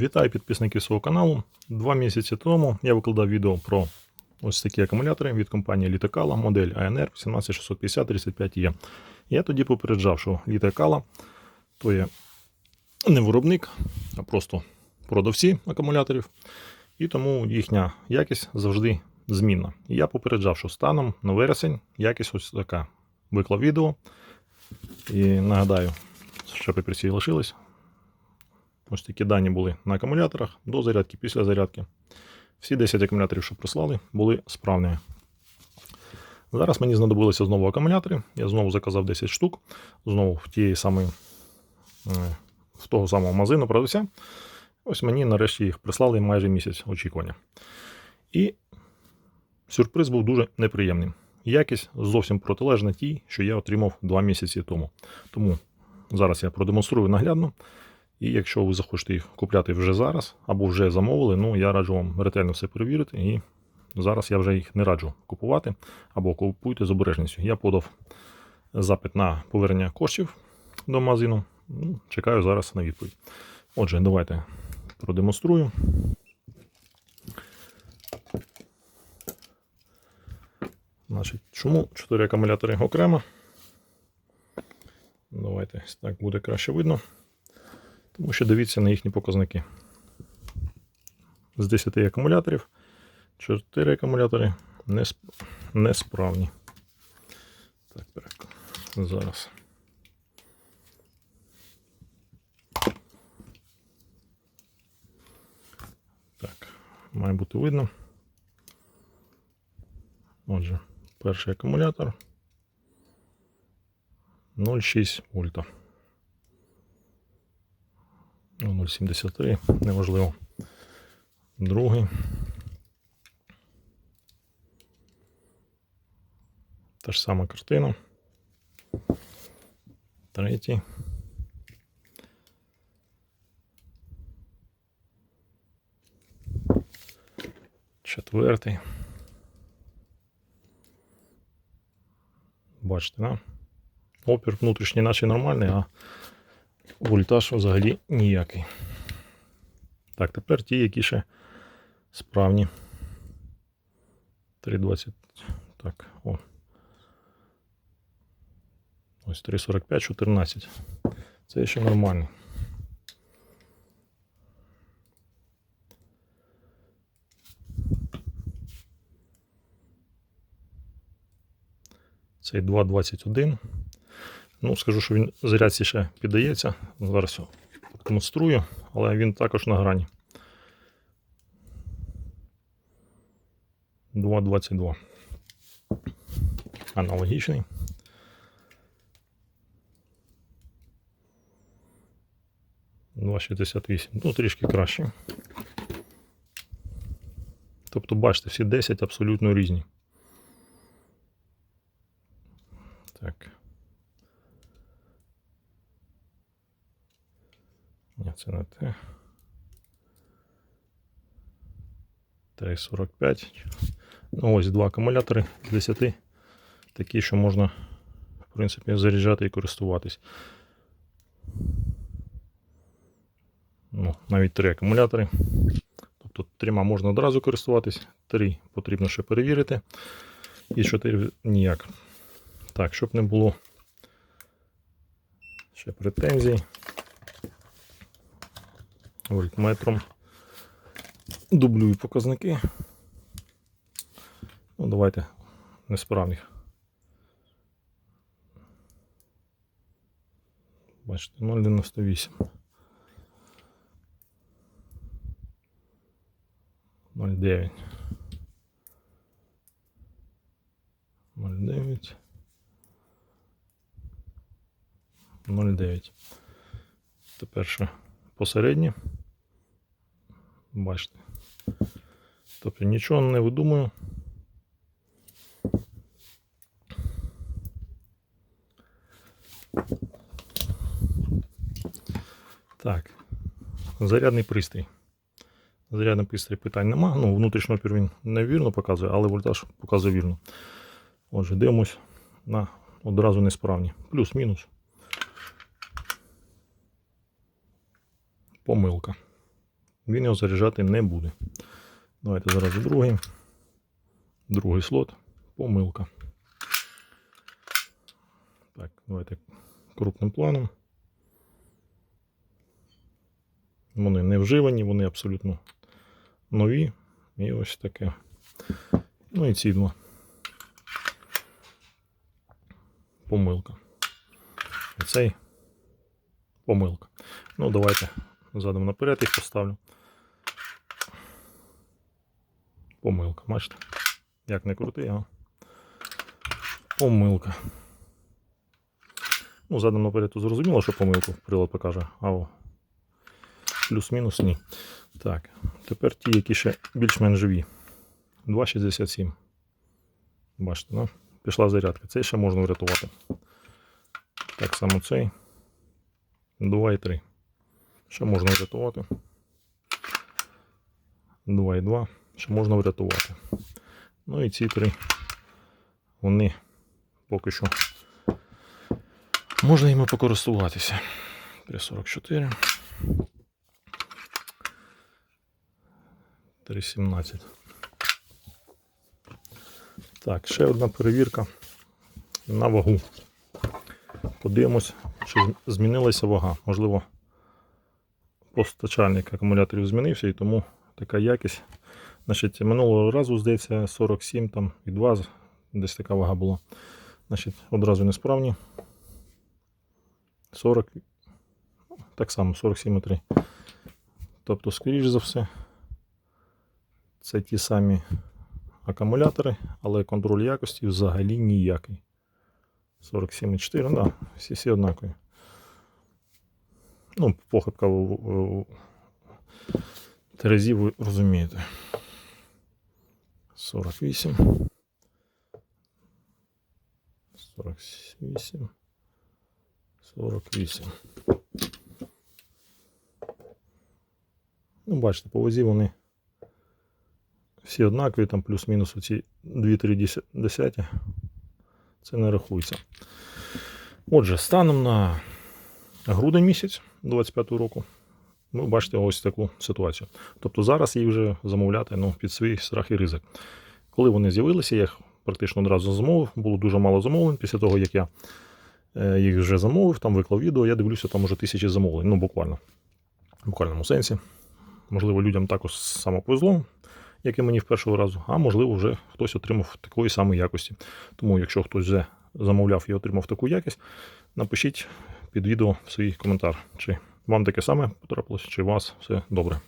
Вітаю підписників свого каналу. Два місяці тому я викладав відео про ось такі акумулятори від компанії Літакала, модель ANR 17650-35E. Я тоді попереджав, що Літакала то є не виробник, а просто продавці акумуляторів, і тому їхня якість завжди змінна. Я попереджав, що станом на вересень якість ось така. Виклав відео. І нагадаю, ще папірці лишились. Ось такі дані були на акумуляторах до зарядки, після зарядки. Всі 10 акумуляторів, що прислали, були справними. Зараз мені знадобилися знову акумулятори. Я знову заказав 10 штук, знову в тієї самої, е, в того самого магазину продавця. Ось мені нарешті їх прислали майже місяць очікування. І сюрприз був дуже неприємним. Якість зовсім протилежна тій, що я отримав 2 місяці тому. Тому зараз я продемонструю наглядно. І якщо ви захочете їх купляти вже зараз або вже замовили, ну я раджу вам ретельно все перевірити. І зараз я вже їх не раджу купувати або купуйте з обережністю. Я подав запит на повернення коштів до магазину. Ну, Чекаю зараз на відповідь. Отже, давайте продемонструю. Значить, чому 4 акумулятори окремо? Давайте так буде краще видно. Тому що дивіться на їхні показники. З 10 акумуляторів 4 акумулятори несправні. Так, перек... зараз. Так, має бути видно. Отже, перший акумулятор 0,6 вольта. Ну, 0,73, неважливо. Другий. Та ж сама картина. Третій. Четвертий. Бачите, да? Опір внутрішній наче нормальний, а вольтаж взагалі ніякий. Так, тепер ті, які ще справні. 3,20. Так, о. Ось 3,45, 14. Це ще нормальний. Цей 2,21. Ну, скажу, що він зарядці ще піддається. Зараз демонструю, але він також на грані. 2,22. Аналогічний. Два 68. Ну, трішки краще. Тобто, бачите, всі 10 абсолютно різні. Так. Ні, це не те. 3,45. Ну, ось два акумулятори з 10. Такі, що можна, в принципі, заряджати і користуватись. Ну, навіть три акумулятори. Тобто трьома можна одразу користуватись, три потрібно ще перевірити. І чотири ніяк. Так, щоб не було ще претензій вольтметром. Дублюю показники. Ну, давайте несправних. Бачите, 0,98. 0,9. 0,9. 0,9. Тепер ще посередні. Бачите. Тобто нічого не видумую. Так, зарядний пристрій. Зарядний пристрій питань нема. Ну, внутрішній опір він невірно показує, але вольтаж показує вірно. Отже, дивимось на одразу несправні. Плюс-мінус. Помилка. він його заряджати не буде. Давайте зараз другий. Другий слот. Помилка. Так, давайте крупним планом. Вони не вживані, вони абсолютно нові. І ось таке. Ну і ці два. Помилка. І цей помилка. Ну, давайте задом наперед їх поставлю. Помилка, бачите? Як не крути, а помилка. Ну, задом наперед зрозуміло, що помилку прилад покаже, а плюс-мінус ні. Так, тепер ті, які ще більш-менш живі. 2,67. Бачите, да? пішла зарядка. Цей ще можна врятувати. Так само цей. 2,3. Ще можна врятувати. 2,2. Ще можна врятувати. Ну і ці три. Вони поки що можна їми покористуватися. 3,44. 3,17. Так, ще одна перевірка на вагу. Подивимось, чи змінилася вага. Можливо, постачальник акумуляторів змінився і тому така якість. Значить, минулого разу, здається, 47 там і 2, десь така вага була. Значить, одразу несправні. 40, ну, так само, 47,3. Тобто, скоріш за все, це ті самі акумулятори, але контроль якості взагалі ніякий. 47,4, да, всі, всі однакові. Ну, похибка в терезі, ви розумієте. 48. 48. 48. Ну, бачите, по вазі вони всі однакові, там плюс-мінус оці 2-3 десяті. Це не рахується. Отже, станом на грудень місяць 25 року. Ви бачите ось таку ситуацію. Тобто зараз їх вже замовляти ну, під свій страх і ризик. Коли вони з'явилися, я їх практично одразу замовив. Було дуже мало замовлень. Після того, як я е, їх вже замовив, там виклав відео, я дивлюся, там уже тисячі замовлень. Ну, буквально. В буквальному сенсі. Можливо, людям також само повезло, як і мені в першого разу, а можливо, вже хтось отримав такої самої якості. Тому, якщо хтось вже замовляв і отримав таку якість, напишіть під відео свій коментар, чи вам таке саме потрапилось, чи у вас все добре.